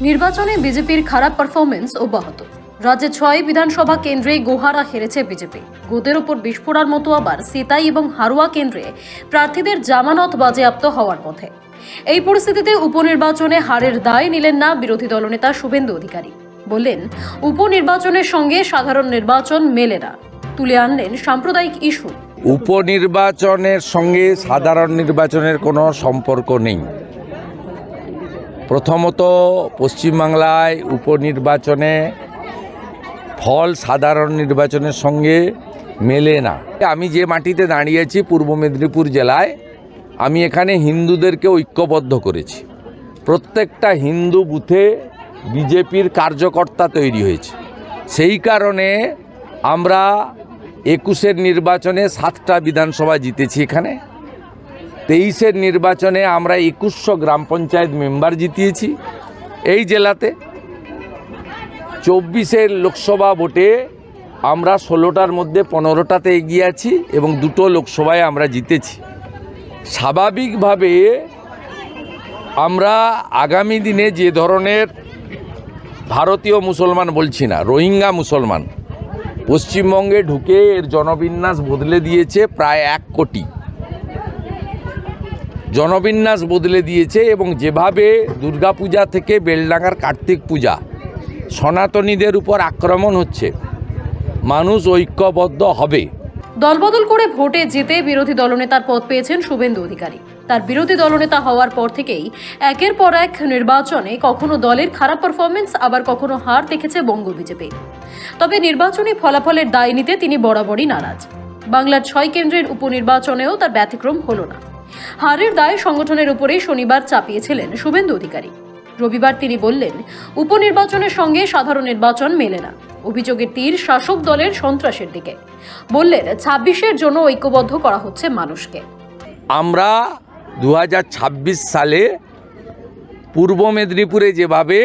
নির্বাচনে বিজেপির খারাপ পারফরমেন্স অব্যাহত। রাজ্যে ছয় বিধানসভা কেন্দ্রে গোহারা হেরেছে বিজেপি। গোদের ওপর বিস্ফোরার মতো আবার সিতাই এবং হারোয়া কেন্দ্রে প্রার্থীদের জামানত বাজেয়াপ্ত হওয়ার পথে। এই পরিস্থিতিতে উপনির্বাচনে হারের দায় নিলেন না বিরোধী দলনেতা শুভেন্দু অধিকারী। বললেন, উপনির্বাচনের সঙ্গে সাধারণ নির্বাচন মেলে না। তুলে আনলেন সাম্প্রদায়িক ইস্যু। উপনির্বাচনের সঙ্গে সাধারণ নির্বাচনের কোনো সম্পর্ক নেই। প্রথমত পশ্চিমবাংলায় উপনির্বাচনে ফল সাধারণ নির্বাচনের সঙ্গে মেলে না। আমি যে মাটিতে দাঁড়িয়েছি পূর্ব মেদিনীপুর জেলায়, আমি এখানে হিন্দুদেরকে ঐক্যবদ্ধ করেছি। প্রত্যেকটা হিন্দু বুথে বিজেপির কার্যকর্তা তৈরি হয়েছে। সেই কারণে আমরা একুশের নির্বাচনে সাতটা বিধানসভা জিতেছি এখানে। তেইশের নির্বাচনে আমরা একুশশো গ্রাম পঞ্চায়েত মেম্বার জিতিয়েছি। এই জেলাতে চব্বিশের লোকসভা ভোটে আমরা ষোলোটার মধ্যে পনেরোটাতে এগিয়ে আছি এবং দুটো লোকসভায় আমরা জিতেছি। স্বাভাবিকভাবে আমরা আগামী দিনে যে ধরনের ভারতীয় মুসলমান বলছি না, রোহিঙ্গা মুসলমান, পশ্চিমবঙ্গে ঢুকে এর জনবিন্যাস বদলে দিয়েছে প্রায় এক কোটি। জনবিন্যাস বদলে দিয়েছে এবং যেভাবে দুর্গাপূজা থেকে বেলডাঙ্গার কার্তিক পূজা, সনাতনীদের উপর আক্রমণ হচ্ছে, মানুষ ঐক্যবদ্ধ হবে। দলবদল করে ভোটে জিতে বিরোধী দলনেতার পদ পেয়েছেন শুভেন্দু অধিকারী। তার বিরোধী দলনেতা হওয়ার পর থেকেই একের পর এক নির্বাচনে কখনো দলের খারাপ পারফরমেন্স আবার কখনো হার দেখেছে বঙ্গ বিজেপি। তবে নির্বাচনী ফলাফলের দায় নিতে তিনি বরাবরই নারাজ। বাংলার ছয় কেন্দ্রের উপনির্বাচনেও তার ব্যতিক্রম হলো না। হারের দায় সংগঠনের উপরেই শনিবার চাপিয়েছিলেন শুভেন্দু অধিকারী। রবিবার তিনি বললেন, উপনির্বাচনের সঙ্গে সাধারণ নির্বাচন মেলে না। অভিযোগের তীর শাসক দলের সন্ত্রাসের দিকে। বললেন, ছাব্বিশের জন্য ঐক্যবদ্ধ করা হচ্ছে মানুষকে। আমরা দুহাজার ছাব্বিশ সালে পূর্ব মেদিনীপুরে যেভাবে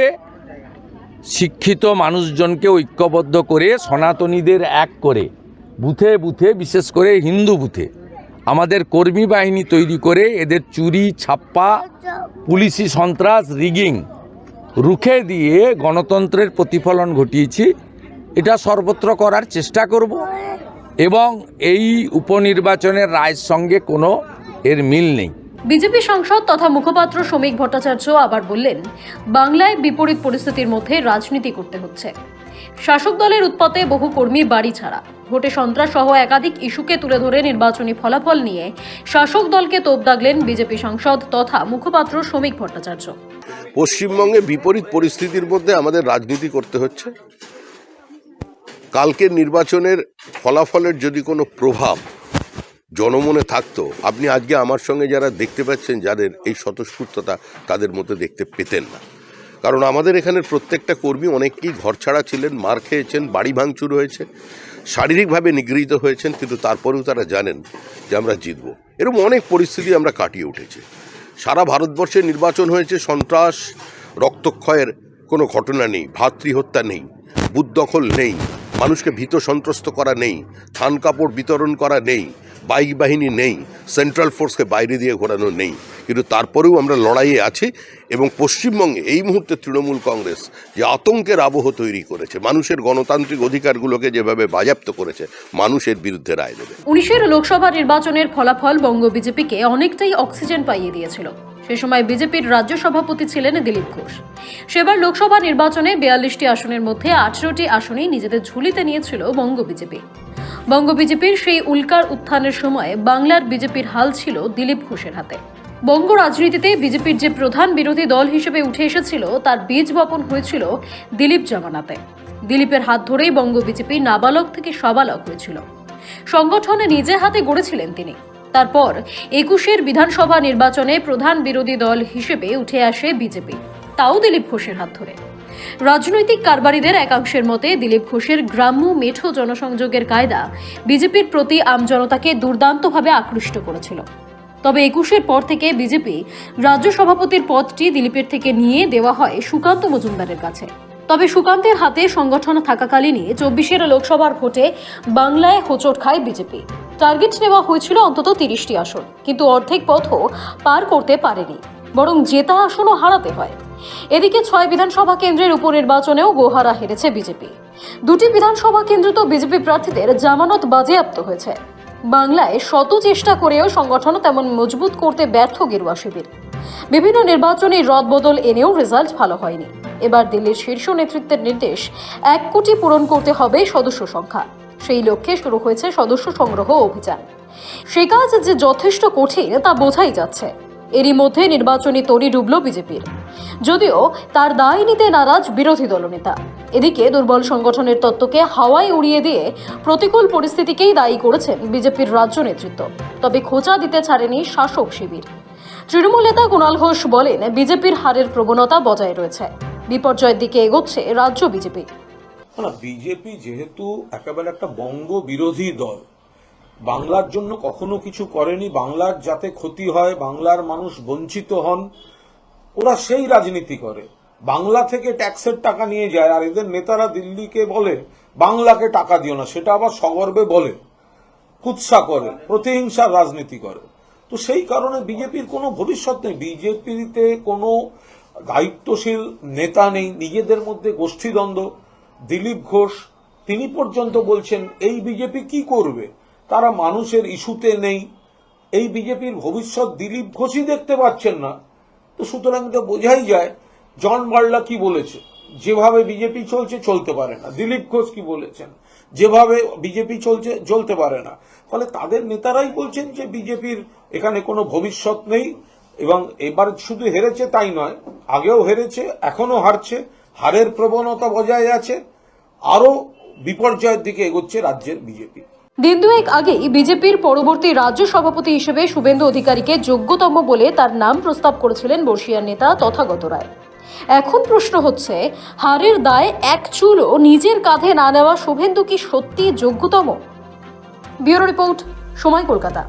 শিক্ষিত মানুষজনকে ঐক্যবদ্ধ করে সনাতনীদের এক করে, বুথে বুথে, বিশেষ করে হিন্দু বুথে আমাদের কর্মী বাহিনী তৈরি করে এদের চুরি, ছাপ্পা, পুলিশি সন্ত্রাস রিগিং রুখে দিয়ে গণতন্ত্রের প্রতিফলন ঘটিয়েছি। এটা সর্বত্র করার চেষ্টা করব এবং এই উপনির্বাচনের রায়ের সঙ্গে কোনো এর মিল নেই। বিজেপি সাংসদ তথা মুখপাত্র শ্রমিক ভট্টাচার্য আবার বললেন, বাংলায় বিপরীত পরিস্থিতির মধ্যে রাজনীতি করতে হচ্ছে। শাসক দলের উৎপাতে বহু কর্মী বাড়ি ছাড়া। ভোটে সন্ত্রাস সহ একাধিক ইস্যুকে তুলে ধরে নির্বাচনী ফলাফল নিয়ে শাসক দলকে তোপ দাগলেন বিজেপি সাংসদ তথা মুখপাত্র শ্রমিক ভট্টাচার্য। পশ্চিমবঙ্গে বিপরীত পরিস্থিতির মধ্যে আমাদের রাজনীতি করতে হচ্ছে। কালকের নির্বাচনের ফলাফলের যদি কোনো প্রভাব জনমনে থাকতো, আপনি আজকে আমার সঙ্গে যারা দেখতে পাচ্ছেন, যাদের এই স্বতঃস্ফূর্ততা তাদের মধ্যে দেখতে পেতেন না। কারণ আমাদের এখানের প্রত্যেকটা কর্মী অনেকেই ঘর ছাড়া ছিলেন, মার খেয়েছেন, বাড়ি ভাঙচুর হয়েছে, শারীরিকভাবে নিগৃহীত হয়েছেন, কিন্তু তারপরেও তারা জানেন যে আমরা জিতব। এরকম অনেক পরিস্থিতি আমরা কাটিয়ে উঠেছি। সারা ভারতবর্ষে নির্বাচন হয়েছে, সন্ত্রাস, রক্তক্ষয়ের কোনো ঘটনা নেই, ভাতৃহত্যা নেই, বুথ দখল নেই, মানুষকে ভীত সন্ত্রস্ত করা নেই, থান কাপড় বিতরণ করা নেই বাইক বাহিনী নেই সেন্ট্রাল ফোর্সকে বাইরে দিয়ে ঘোরানো নেই। কিন্তু তারপরেও আমরা লড়াইয়ে আছি এবং পশ্চিমবঙ্গে এই মুহূর্তে তৃণমূল কংগ্রেস যে আতঙ্কের আবহ তৈরি করেছে, মানুষের গণতান্ত্রিক অধিকারগুলোকে যেভাবে বাজেয়াপ্ত করেছে মানুষের বিরুদ্ধে রায় দেবে। উনিশের লোকসভা নির্বাচনের ফলাফল বঙ্গ বিজেপিকে অনেকটাই অক্সিজেন পাইয়ে দিয়েছিল। সে সময় বিজেপির রাজ্য সভাপতি ছিলেন দিলীপ ঘোষ। সেবার লোকসভা নির্বাচনে বিয়াল্লিশটি আসনের মধ্যে আঠেরোটি আসনেই নিজেদের ঝুলিতে নিয়েছিল বঙ্গ বিজেপি। বঙ্গ বিজেপির সেই উল্কার উত্থানের সময় বাংলার বিজেপির হাল ছিল দিলীপ ঘোষের হাতে। বঙ্গ রাজনীতিতে বিজেপির যে প্রধান বিরোধী দল হিসেবে উঠে এসেছিল, তার বীজ বপন হয়েছিল দিলীপ জামানাতে। দিলীপের হাত ধরেই বঙ্গ বিজেপি নাবালক থেকে সবালক হয়েছিল। সংগঠনে নিজে হাতে গড়েছিলেন তিনি। তারপর একুশের বিধানসভা নির্বাচনে প্রধান বিরোধী দল হিসেবে উঠে আসে বিজেপি। তাও দিলীপ ঘোষের হাত ধরে। রাজনৈতিক কারবারিদের একাংশের মতে দিলীপ ঘোষের গ্রাম্য মেঠো জনসংযোগের কায়দা বিজেপির প্রতি আমজনতাকে দুর্দান্তভাবে আকৃষ্ট করেছিল। তবে একুশের পর থেকে বিজেপি রাজ্য সভাপতির পদটি দিলীপের থেকে নিয়ে দেওয়া হয় সুকান্ত মজুমদারের কাছে। তবে সুকান্তের হাতে সংগঠন থাকাকালীনই চব্বিশের লোকসভার ভোটে বাংলায় হোঁচট খায় বিজেপি। টার্গেট নেওয়া হয়েছিল অন্তত তিরিশটি আসন, কিন্তু অর্ধেক পথও পার করতে পারেনি, বরং জেতা আসনও হারাতে হয়। এদিকে ছয় বিধানসভা কেন্দ্রের উপনির্বাচনেও গোহারা হেরেছে বিজেপি। দুটি বিধানসভা কেন্দ্র তো বিজেপি প্রার্থীদের জামানত বাজেয়াপ্ত হয়েছে। বাংলায় শত চেষ্টা করেও সংগঠন তেমন মজবুত করতে ব্যর্থ গেরুয়া শিবির। বিভিন্ন নির্বাচনী রদবদল এনেও রেজাল্ট ভালো হয়নি। এবার দিল্লির শীর্ষ নেতৃত্বের নির্দেশ, এক কোটি পূরণ করতে হবে সদস্য সংখ্যা। সেই লক্ষ্যে শুরু হয়েছে সদস্য সংগ্রহ অভিযান। সে কাজ যে যথেষ্ট কঠিন তা বোঝাই যাচ্ছে। এরই মধ্যে নির্বাচনী তরি ডুবল বিজেপির। যদিও তার দায় নিতে নারাজ বিরোধী দলনেতা। এদিকে দুর্বল সংগঠনের তত্ত্বকে হাওয়ায় উড়িয়ে দিয়ে প্রতিকূল পরিস্থিতিকেই দায়ী করেছেন বিজেপির রাজ্য নেতৃত্ব। তবে খোঁচা দিতে ছাড়েনি শাসক শিবির। তৃণমূল নেতা কুণাল ঘোষ বলেন, বিজেপির হারের প্রবণতা বজায় রয়েছে। বিপর্যয়ের দিকে এগোচ্ছে রাজ্য বিজেপি। না, বিজেপি যেহেতু একেবারে একটা বঙ্গ বিরোধী দল, বাংলার জন্য কখনো কিছু করেনি, বাংলার যাতে ক্ষতি হয়, বাংলার মানুষ বঞ্চিত হন ওরা সেই রাজনীতি করে। বাংলা থেকে ট্যাক্সের টাকা নিয়ে যায়, আর এদের নেতারা দিল্লিকে বলে, বাংলাকে টাকা দিও না, সেটা আবার সগর্বে বলে, কুৎসা করে, প্রতিহিংসার রাজনীতি করে। তো সেই কারণে বিজেপির কোনো ভবিষ্যৎ নেই। বিজেপিতে কোনো দায়িত্বশীল নেতা নেই, নিজেদের মধ্যে গোষ্ঠীদ্বন্দ্ব। দিলীপ ঘোষ, তিনি পর্যন্ত বলছেন, এই বিজেপি কি করবে? তারা মানুষের ইস্যুতে নেই। এই বিজেপির ভবিষ্যৎ দিলীপ ঘোষই দেখতে পাচ্ছেন না। তো সুতরাং তো বোঝাই যায়, জন বার্লা কি বলেছে? যেভাবে বিজেপি চলছে, চলতে পারে না। দিলীপ ঘোষ কি বলেছেন? যেভাবে বিজেপি চলছে, চলতে পারে না। ফলে তাদের নেতারাই বলছেন যে বিজেপির এখানে কোনো ভবিষ্যৎ নেই এবং এবার শুধু হেরেছে তাই নয়, আগেও হেরেছে এখনও হারছে, হারের প্রবণতা বজায় আছে, আরও বিপর্যয়ের দিকে এগোচ্ছে রাজ্যের বিজেপি। দিন দুয়েক আগেই বিজেপির পরবর্তী রাজ্য সভাপতি হিসেবে শুভেন্দু অধিকারীকে যোগ্যতম বলে তার নাম প্রস্তাব করেছিলেন বর্ষিয়ার নেতা তথাগত রায়। এখন প্রশ্ন হচ্ছে, হারের দায় এক চুলও নিজের কাঁধে না নেওয়া শুভেন্দু কি সত্যি যোগ্যতম? ব্যুরো রিপোর্ট, সময় কলকাতা।